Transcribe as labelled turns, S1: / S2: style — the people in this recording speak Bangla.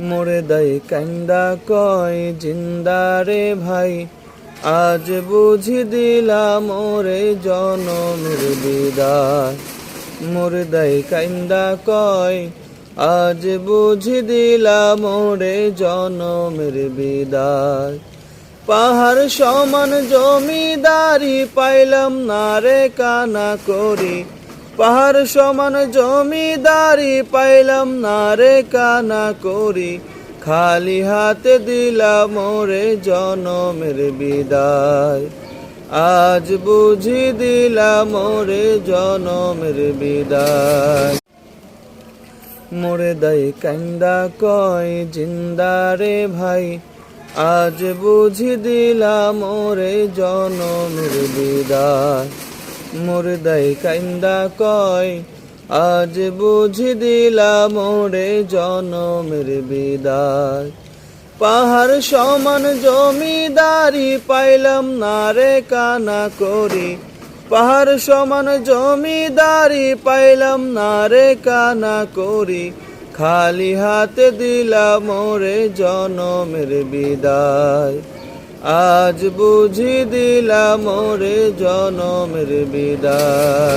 S1: মোরে দাই কান্দা কয় জিন্দারে ভাই, আজ বুঝি দিলাম মোরে জনমের বিদায়। মোরে দাই কান্দা কয়, আজ বুঝি দিলাম মোরে জনমের বিদায়। পাহাড় সমান জমিদারি পাইলাম না রে কানা করি পাহাড় সমান জমিদারি পাইলাম না রে কানা করি। খালি হাতে দিলাম মোরে জনমের বিদায়। আজ বুঝি দিলাম মোরে জনমের বিদায়। মোরে দাই কান্দা কয়, জিন্দা জিন্দারে ভাই, আজ বুঝি দিলাম মোরে জনমের বিদায়। মোরে দাই কান্দা কয়, আজ বুঝি দিলাম মোরে জনমের বিদায়। পাহাড় সমান জমিদারি পাইলাম না রে কানা করি। পাহাড় সমান জমিদারি পাইলাম না রে কানা করি। খালি হাতে দিলাম মোরে জনমের বিদায়। আজ বুঝি দিলাম রে জনমের বিদায়।